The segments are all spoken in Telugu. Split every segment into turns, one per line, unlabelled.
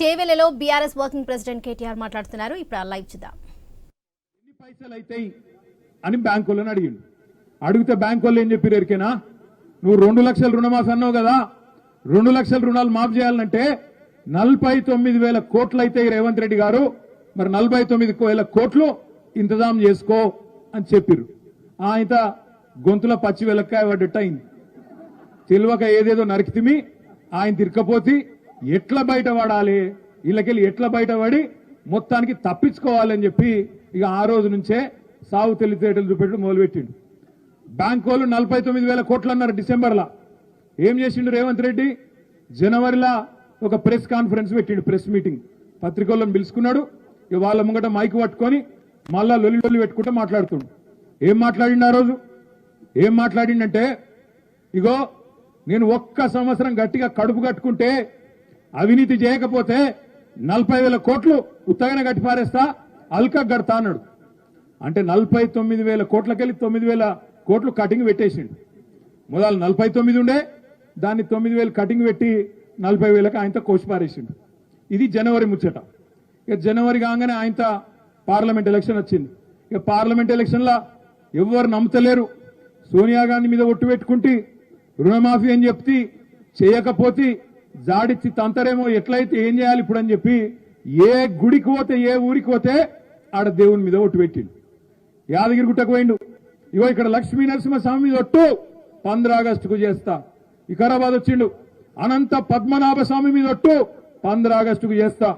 చేవెలలో బీఆర్ఎస్ వర్కింగ్ ప్రెసిడెంట్ కేటీఆర్ మాట్లాడుతున్నారు. ఇప్పుడు ఆ లైవ్ చూద్దాం.
ఎన్ని పైసలు అవుతాయి అని బ్యాంకు వాళ్ళని అడిగిండు. అడిగితే బ్యాంకు వాళ్ళు ఏం చెప్పారు ఎరికేనా? నువ్వు రెండు లక్షల రుణమాఫీ అన్నావు కదా రెండు లక్షల రుణాలు మాఫ్ చేయాలంటే నలభై తొమ్మిది వేల కోట్లు అయితే రేవంత్ రెడ్డి గారు. మరి నలభై తొమ్మిది వేల కోట్లు ఇంతజాం చేసుకో అని చెప్పిర్రు. ఆయన గొంతుల పచ్చి వెలక్కాయ పడ్డట్టు అయింది. తెలియక ఏదేదో నరికితిమి ఆయన తిరకపోతే ఎట్లా బయట పడాలి? వీళ్ళకెళ్ళి ఎట్లా బయట పడి మొత్తానికి తప్పించుకోవాలని చెప్పి ఇక ఆ రోజు నుంచే సాగు తెలివితేటలు చూపెట్టి మొదలుపెట్టిండు. బ్యాంక్ వాళ్ళు నలభై తొమ్మిది వేల కోట్లు అన్నారు డిసెంబర్లో. ఏం చేసిండు రేవంత్ రెడ్డి? జనవరిలో ఒక ప్రెస్ కాన్ఫరెన్స్ పెట్టిండు ప్రెస్ మీటింగ్. పత్రికలను పిలుచుకున్నాడు. ఇక వాళ్ళ ముంగట మైక్ పట్టుకొని మళ్ళా లొల్లి లొల్లి పెట్టుకుంటూ మాట్లాడుతుండు. ఏం మాట్లాడిండు ఆ రోజు? ఏం మాట్లాడిండంటే ఇగో నేను ఒక్క సంవత్సరం గట్టిగా కడుపు కట్టుకుంటే అవినీతి చేయకపోతే నలభై వేల కోట్లు ఉత్తగానే కట్టి పారేస్తా అల్కా గడతా అన్నాడు. అంటే నలభై తొమ్మిది వేల కోట్లకెళ్ళి తొమ్మిది వేల కోట్లు కటింగ్ పెట్టేసిండు. మొదలు నలభై తొమ్మిది ఉండే దాన్ని తొమ్మిది వేలు కటింగ్ పెట్టి నలభై వేలకు ఆయనతో కోసి పారేసిండు. ఇది జనవరి ముచ్చట. ఇక జనవరి కాగానే ఆయనతో పార్లమెంట్ ఎలక్షన్ వచ్చింది. ఇక పార్లమెంట్ ఎలక్షన్లో ఎవ్వరు నమ్ముతలేరు. సోనియా గాంధీ మీద ఒట్టు పెట్టుకుంటే రుణమాఫీ అని చెప్తే చేయకపోతే జాడిచ్చి తంతరేమో ఎట్లయితే ఏం చేయాలి ఇప్పుడు అని చెప్పి ఏ గుడికి పోతే ఏ ఊరికి పోతే ఆడ దేవుని మీద ఒట్టు పెట్టిండు. యాదగిరి గుట్టకు పోయిండు. ఇగో ఇక్కడ లక్ష్మీ నరసింహస్వామి మీద ఒట్టు పంద్ర ఆగస్టుకు చేస్తా. వికారాబాద్ వచ్చిండు. అనంత పద్మనాభ స్వామి మీద ఒట్టు పంద్ర ఆగస్టుకు చేస్తా.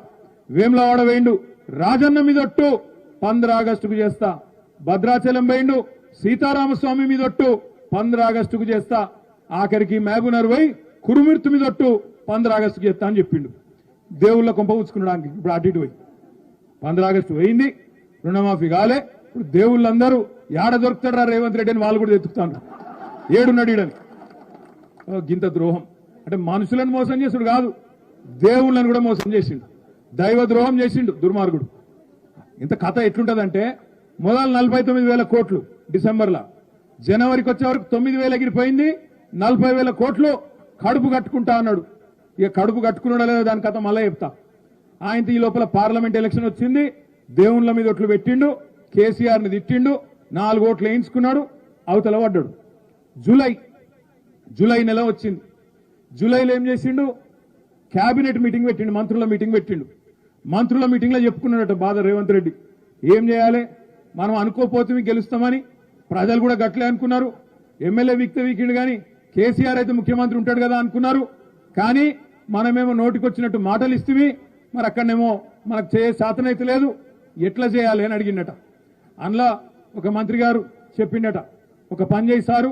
వేములవాడ వేయండు రాజన్న మీద ఒట్టు పంద్ర ఆగస్టుకు చేస్తా. భద్రాచలం పోయిండు. సీతారామస్వామి మీద ఒట్టు పంద్ర ఆగస్టుకు చేస్తా. ఆఖరికి మహబూనర్ పోయి కురుమిర్తు మీద పంద్ర ఆగస్టుకి చేస్తా అని చెప్పిండు. దేవుళ్ళ కొంప ఉంచుకున్నాడు ఇప్పుడు అటు ఇటు పోయి. పంద్ర ఆగస్టు పోయింది రుణమాఫీ కాలే ఇప్పుడు దేవుళ్ళందరూ ఏడ దొరుకుతాడు రేవంత్ రెడ్డి అని వాళ్ళు కూడా ఎత్తుకుతాను ఏడున్నాడు ఈడని. ఓ, గింత ద్రోహం. అంటే మనుషులను మోసం చేసుడు కాదు దేవుళ్ళని కూడా మోసం చేసిండు. దైవ ద్రోహం చేసిండు దుర్మార్గుడు. ఇంత కథ ఎట్లుంటదంటే మొదలు నలభై తొమ్మిది వేల కోట్లు డిసెంబర్లో. జనవరికి వచ్చే వరకు తొమ్మిది వేల ఎగిరిపోయింది నలభై వేల కోట్లు కడుపు కట్టుకుంటా అన్నాడు. ఇక కడుపు కట్టుకున్నాడో లేదో దాని కథ మళ్ళీ చెప్తా. ఆయన ఈ లోపల పార్లమెంట్ ఎలక్షన్ వచ్చింది. దేవుళ్ళ మీద ఒట్లు పెట్టిండు. కేసీఆర్ని తిట్టిండు. నాలుగు ఓట్లు వేయించుకున్నాడు. అవతల పడ్డాడు. జూలై జూలై నెల వచ్చింది. జూలైలో ఏం చేసిండు? క్యాబినెట్ మీటింగ్ పెట్టిండు మంత్రుల మీటింగ్ పెట్టిండు. మంత్రుల మీటింగ్లో చెప్పుకున్నాడట బాధ రేవంత్ రెడ్డి. ఏం చేయాలి? మనం అనుకోపోతే గెలుస్తామని ప్రజలు కూడా గట్లే అనుకున్నారు. ఎమ్మెల్యే వీక్తే వీకిండు కానీ కేసీఆర్ అయితే ముఖ్యమంత్రి ఉంటాడు కదా అనుకున్నారు. కానీ మనమేమో నోటికొచ్చినట్టు మాటలు ఇస్తేవి మరి అక్కడనేమో మనకు చేయ శాతనైతే లేదు. ఎట్లా చేయాలి అని అడిగిండట. అందులో ఒక మంత్రి గారు చెప్పిండట. ఒక పని చేయి సారు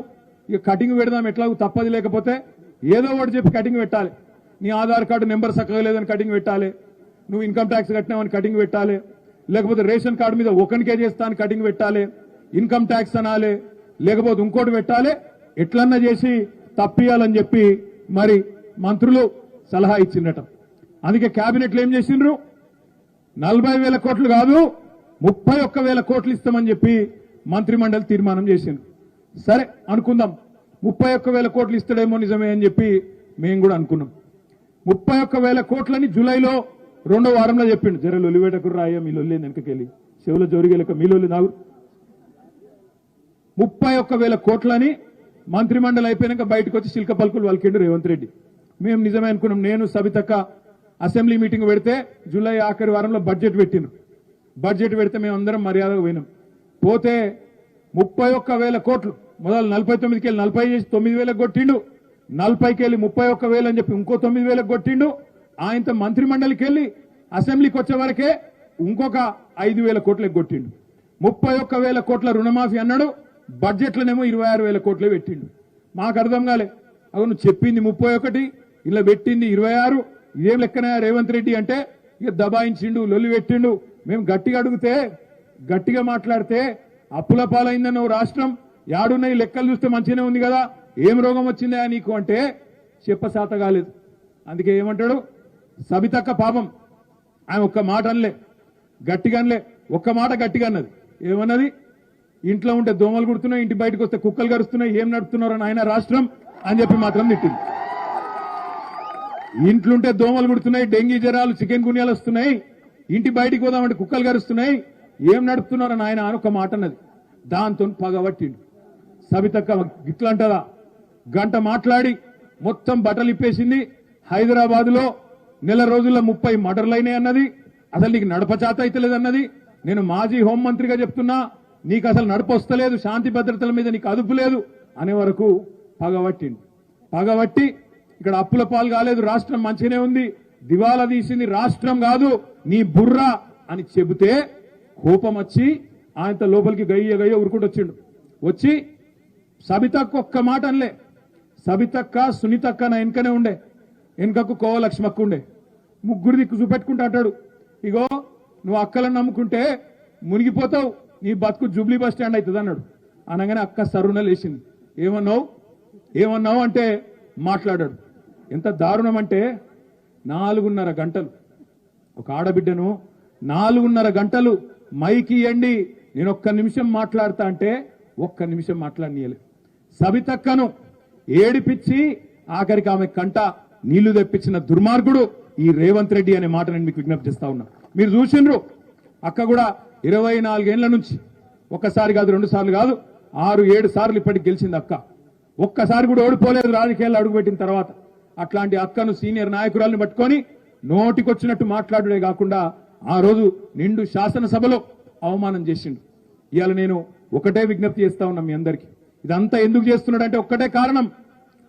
ఇక కటింగ్ పెడదాం ఎట్లాగూ తప్పది లేకపోతే ఏదో ఒకటి చెప్పి కటింగ్ పెట్టాలి. నీ ఆధార్ కార్డు నెంబర్ చక్కగా లేదని కటింగ్ పెట్టాలి. నువ్వు ఇన్కమ్ ట్యాక్స్ కట్టినావని కటింగ్ పెట్టాలి. లేకపోతే రేషన్ కార్డు మీద ఒకనికే చేస్తా అని కటింగ్ పెట్టాలి. ఇన్కమ్ ట్యాక్స్ అనాలి. లేకపోతే ఇంకోటి పెట్టాలి. ఎట్లన్నా చేసి తప్పియాలని చెప్పి మరి మంత్రులు సలహా ఇచ్చిండట. అందుకే కేబినెట్లు ఏం చేసిండ్రు? నలభై వేల కోట్లు కాదు ముప్పై ఒక్క వేల కోట్లు ఇస్తామని చెప్పి మంత్రిమండలి తీర్మానం చేసింది సరే అనుకుందాం. ముప్పై ఒక్క వేల కోట్లు ఇస్తాడేమో నిజమే అని చెప్పి మేము కూడా అనుకున్నాం. ముప్పై ఒక్క వేల కోట్లని జూలైలో రెండో వారంలో చెప్పిండు. జర లొలివేటకు రాయ మీ లొల్లి వెనకకెళ్ళి. చెవుల జోరిగేలక మీ లొల్లి నాగు. ముప్పై ఒక్క వేల కోట్లని మంత్రిమండలి అయిపోయాక బయటకు వచ్చి శిల్క పలుకులు వలికిండు రేవంత్ రెడ్డి. మేము నిజమే అనుకున్నాం. నేను సబితక్క అసెంబ్లీ మీటింగ్ పెడితే జూలై ఆఖరి వారంలో బడ్జెట్ పెట్టిను బడ్జెట్ పెడితే మేము అందరం మర్యాదగా పోయినాం. పోతే ముప్పై ఒక్క వేల కోట్లు మొదలు నలభై తొమ్మిదికి వెళ్ళి నలభై చేసి తొమ్మిది వేలకు కొట్టిండు. నలభైకి వెళ్ళి ముప్పై ఒక్క వేలు అని చెప్పి ఇంకో తొమ్మిది వేలకు కొట్టిండు. ఆయనతో మంత్రిమండలికి వెళ్ళి అసెంబ్లీకి వచ్చే వరకే ఇంకొక ఐదు వేల కోట్లకు కొట్టిండు. ముప్పై ఒక్క వేల కోట్ల రుణమాఫీ అన్నాడు. బడ్జెట్లోనేమో ఇరవై ఆరు వేల కోట్లే పెట్టిండు. మాకు అర్థం కాలే. అవును చెప్పింది ముప్పై ఒకటి ఇలా పెట్టింది ఇరవై ఆరు ఇదేం లెక్కన రేవంత్ రెడ్డి అంటే ఇక దబాయించిండు లొల్లి పెట్టిండు. మేము గట్టిగా అడిగితే గట్టిగా మాట్లాడితే అప్పుల పాలైందన్న రాష్ట్రం యాడున్నాయి లెక్కలు చూస్తే మంచిగానే ఉంది కదా ఏం రోగం వచ్చిందా నీకు అంటే చెప్పసాత కాలేదు. అందుకే ఏమంటాడు? సబితక్క పాపం. ఆమె ఒక్క మాట అనలే గట్టిగా అనలే ఒక్క మాట గట్టిగా అన్నది ఏమన్నది? ఇంట్లో ఉంటే దోమలు కుడుతున్నాయి ఇంటి బయటకు వస్తే కుక్కలు కరుస్తున్నాయి ఏం నడుపుతున్నారని ఆయన రాష్ట్రం అని చెప్పి మాత్రం తిట్టింది. ఇంట్లుంటే దోమలు కుడుతున్నాయి డెంగీ జ్వరాలు చికెన్ గున్యాలు వస్తున్నాయి ఇంటి బయటికి పోదామంటే కుక్కలు కరుస్తున్నాయి ఏం నడుపుతున్నారని ఆయన అని ఒక మాట అన్నది. దాంతో పగబట్టిండు సబితక్క ఇట్లా అంటారా గంట మాట్లాడి మొత్తం బట్టలు ఇప్పేసింది. హైదరాబాద్లో నెల రోజుల్లో ముప్పై మర్డర్లైనాయి అన్నది. అసలు నీకు నడపచాత అయితే అన్నది నేను మాజీ హోంమంత్రిగా చెప్తున్నా. నీకు అసలు నడపొస్తలేదు శాంతి భద్రతల మీద నీకు అదుపు లేదు అనే వరకు పగబట్టిండు పగబట్టి ఇక్కడ అప్పుల పాలు కాలేదు రాష్ట్రం మంచిగానే ఉంది దివాలా తీసింది రాష్ట్రం కాదు నీ బుర్ర అని చెబితే కోపం వచ్చి ఆయనతో లోపలికి గయ్య గయ్య ఉరుకుంటూ వచ్చిండు. వచ్చి సబితక్క ఒక్క మాట అనలే. సబితక్క సునీతక్క నా వెనుకనే ఉండే. వెనుకకు కోవలక్ష్మక్క ఉండే. ముగ్గురు దిక్కు చూపెట్టుకుంటూ అంటాడు. ఇగో నువ్వు అక్కలను నమ్ముకుంటే మునిగిపోతావు. నీ బతుకు జూబ్లీ బస్ స్టాండ్ అవుతుంది అన్నాడు. అనగానే అక్క సరుణ లేచింది. ఏమన్నావు? ఏమన్నావు అంటే మాట్లాడాడు. ఎంత దారుణం అంటే నాలుగున్నర గంటలు. ఒక ఆడబిడ్డను నాలుగున్నర గంటలు మైకి ఇయ్యండి నేను ఒక్క నిమిషం మాట్లాడతా అంటే ఒక్క నిమిషం మాట్లాడనీయలే. సవితక్కను ఏడిపిచ్చి ఆఖరికి ఆమె కంట నీళ్ళు తెప్పించిన దుర్మార్గుడు ఈ రేవంత్ రెడ్డి అనే మాట నేను మీకు విజ్ఞప్తి చేస్తా ఉన్నా. మీరు చూసిండ్రు? అక్క కూడా ఇరవై నాలుగేళ్ళ నుంచి ఒక్కసారి కాదు రెండు సార్లు కాదు ఆరు ఏడు సార్లు ఇప్పటికి గెలిచింది అక్క. ఒక్కసారి కూడా ఓడిపోలేదు రాజకీయాల్లో అడుగుపెట్టిన తర్వాత. అట్లాంటి అక్కను సీనియర్ నాయకురాలను పట్టుకొని నోటికొచ్చినట్టు మాట్లాడుడే కాకుండా ఆ రోజు నిండు శాసనసభలో అవమానం చేసిండు. ఇవాళ నేను ఒకటే విజ్ఞప్తి చేస్తా ఉన్నా మీ అందరికీ. ఇదంతా ఎందుకు చేస్తున్నాడంటే ఒక్కటే కారణం.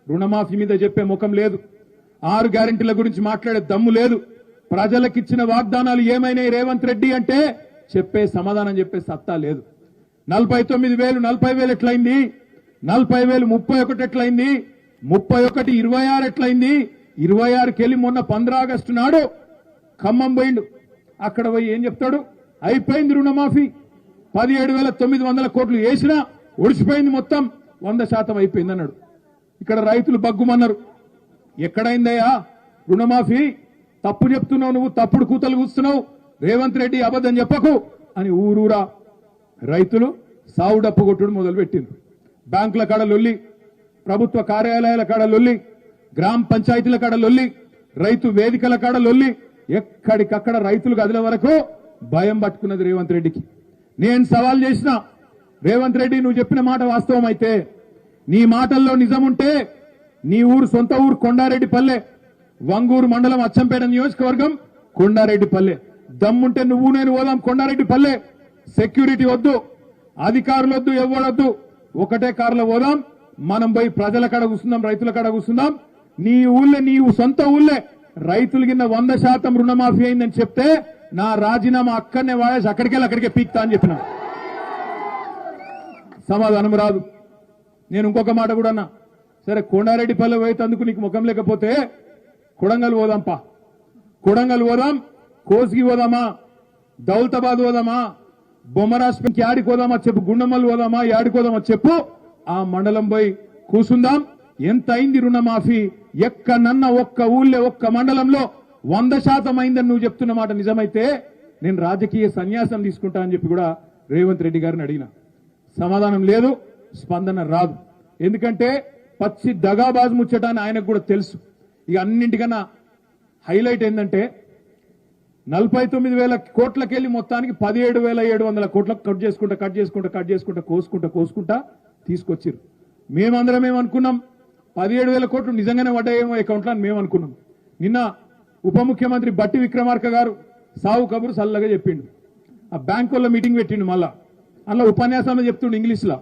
రుణమాఫీ మీద చెప్పే ముఖం లేదు. ఆరు గ్యారెంటీల గురించి మాట్లాడే దమ్ము లేదు. ప్రజలకిచ్చిన వాగ్దానాలు ఏమైనాయి రేవంత్ రెడ్డి అంటే చెప్పే సమాధానం చెప్పే సత్తా లేదు. నలభై తొమ్మిది వేలు నలభై వేలు ఎట్లయింది? నలభై వేలు ముప్పై ఒకటి ఎట్లయింది? ముప్పై ఒకటి ఇరవై ఆరు ఎట్లయింది? ఇరవై ఆరుకి వెళ్ళి మొన్న పంద్రా ఆగస్టు నాడు ఖమ్మం పోయిండు. అక్కడ పోయి ఏం చెప్తాడు? అయిపోయింది రుణమాఫీ. పదిహేడు వేల తొమ్మిది వందల కోట్లు వేసినా ఒడిసిపోయింది మొత్తం. వంద శాతం అయిపోయింది అన్నాడు ఇక్కడ రైతులు బగ్గుమన్నారు. ఎక్కడైందయ్యా? రుణమాఫీ? తప్పు చెప్తున్నావు నువ్వు తప్పుడు కూతలు కూస్తున్నావు. రేవంత్ రెడ్డి అబద్ధం చెప్పకు అని ఊరూరా రైతులు సావు డప్పు కొట్టుడు మొదలుపెట్టింది బ్యాంకుల కాడ లొల్లి ప్రభుత్వ కార్యాలయాల కాడ లొల్లి గ్రామ పంచాయతీల కాడ లొల్లి రైతు వేదికల కాడ లొల్లి ఎక్కడికక్కడ రైతులు కదిలే వరకు భయం పట్టుకున్నది రేవంత్ రెడ్డికి. నేను సవాల్ చేసిన రేవంత్ రెడ్డి నువ్వు చెప్పిన మాట వాస్తవం అయితే నీ మాటల్లో నిజముంటే నీ ఊరు సొంత ఊరు కొండారెడ్డి పల్లె వంగూరు మండలం అచ్చంపేట నియోజకవర్గం కొండారెడ్డి పల్లె దమ్ముంటే నువ్వు నేను పోదాం. కొండారెడ్డి పల్లె. సెక్యూరిటీ వద్దు. అధికారులు వద్దు ఎవడొద్దు ఒకటే కారులో పోదాం. మనం పోయి ప్రజల కడ కూర్చుందాం రైతుల కడ కూర్చుందాం. నీ ఊళ్ళే నీవు సొంత ఊళ్ళే. రైతులు కింద వంద శాతం రుణమాఫీ అయిందని చెప్తే నా రాజీనామా అక్కడనే వాడేసి అక్కడికెళ్ళి అక్కడికే పీక్తా అని చెప్పిన. సమాధానం రాదు. నేను ఇంకొక మాట కూడా అన్నా. సరే కొండారెడ్డి పల్లె అందుకు నీకు ముఖం లేకపోతే కొడంగల్ పోదాంపా. కొడంగల్ పోదాం. కోసిగి పోదామా? దౌలతాబాద్ పోదామా? బొమ్మరాష్ట్రంకి యాడికి చెప్పు? గుండమల్లి పోదామా? యాడికి చెప్పు? ఆ మండలం పోయి కూసుందాం. ఎంత అయింది రుణమాఫీ? ఎక్కడన్న ఒక్క ఊళ్ళో ఒక్క మండలంలో వంద శాతం అయిందని నువ్వు చెప్తున్న మాట నిజమైతే నేను రాజకీయ సన్యాసం తీసుకుంటా అని చెప్పి కూడా రేవంత్ రెడ్డి గారిని అడిగిన. సమాధానం లేదు స్పందన రాదు. ఎందుకంటే పచ్చి దగాబాజ్ ముచ్చటాన్ని ఆయనకు కూడా తెలుసు. ఇక అన్నింటికన్నా హైలైట్ ఏంటంటే నలభై తొమ్మిది వేల కోట్లకెళ్ళి మొత్తానికి పదిహేడు వేల ఏడు వందల కోట్లకు కట్ చేసుకుంటా కట్ చేసుకుంటా కట్ చేసుకుంటా కోసుకుంటా కోసుకుంటా తీసుకొచ్చారు మేమందరం ఏమనుకున్నాం? పదిహేడు వేల కోట్లు నిజంగానే పడ్డాయేమో అకౌంట్లో అని మేము అనుకున్నాం నిన్న ఉప ముఖ్యమంత్రి బట్టి విక్రమార్క గారు సావు కబురు సల్లగా చెప్పిండు. ఆ బ్యాంక్ వాళ్ళ మీటింగ్ పెట్టిండు మళ్ళా. అందులో ఉపన్యాసంలో చెప్తుండు ఇంగ్లీష్లో.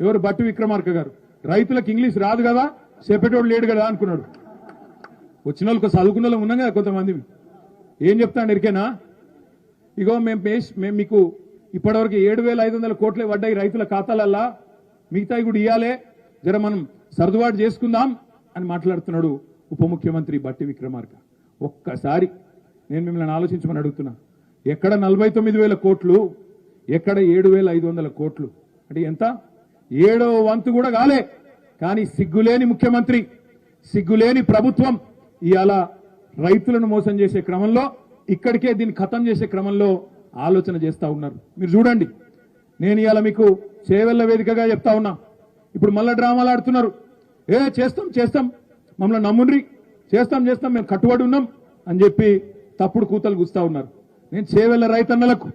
ఎవరు? బట్టి విక్రమార్క గారు. రైతులకు ఇంగ్లీష్ రాదు కదా చెప్పేటోడు లేడు కదా అనుకున్నాడు. వచ్చిన వాళ్ళకి చదువుకున్న వాళ్ళు ఉన్నాం కదా కొంతమంది. ఏం చెప్తాను ఎరికేనా ఇగో మేము మేము మీకు ఇప్పటివరకు ఏడు వేల ఐదు వందల కోట్లే పడ్డాయి రైతుల ఖాతాలల్లా. మిగతా కూడా ఇవ్వాలే జర మనం సర్దుబాటు చేసుకుందాం అని మాట్లాడుతున్నాడు ఉప ముఖ్యమంత్రి బట్టి విక్రమార్క. ఒక్కసారి నేను మిమ్మల్ని ఆలోచించమని అడుగుతున్నా. ఎక్కడ నలభై తొమ్మిది వేల కోట్లు ఎక్కడ ఏడు వేల ఐదు వందల కోట్లు? అంటే ఎంత? ఏడో వంతు కూడా కాలే. కానీ సిగ్గులేని ముఖ్యమంత్రి సిగ్గులేని ప్రభుత్వం ఇవాళ రైతులను మోసం చేసే క్రమంలో ఇక్కడికే దీన్ని ఖతం చేసే క్రమంలో ఆలోచన చేస్తా ఉన్నారు. మీరు చూడండి. నేను ఇవాళ మీకు చేవెళ్ళ వేదికగా చెప్తా ఉన్నా. ఇప్పుడు మళ్ళా డ్రామాలు ఆడుతున్నారు. ఏ చేస్తాం చేస్తాం. మమ్మల్ని నమ్ముండ్రి. చేస్తాం చేస్తాం. మేము కట్టుబడి ఉన్నాం అని చెప్పి తప్పుడు కూతలు గుస్తా ఉన్నారు. నేను చేవెళ్ళ రైతన్నలకు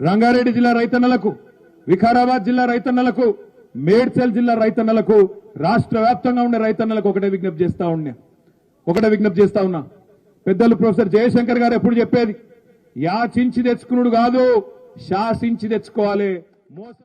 రంగారెడ్డి జిల్లా రైతన్నలకు వికారాబాద్ జిల్లా రైతన్నలకు మేడ్చల్ జిల్లా రైతన్నలకు రాష్ట్ర వ్యాప్తంగా ఉండే రైతన్నలకు ఒకటే విజ్ఞప్తి చేస్తా ఉన్నా. ఒకటే విజ్ఞప్తి చేస్తా ఉన్నా. పెద్దలు ప్రొఫెసర్ జయశంకర్ గారు ఎప్పుడు చెప్పేది? యాచించి తెచ్చుకున్నాడు కాదు శాసించి తెచ్చుకోవాలి. మోసం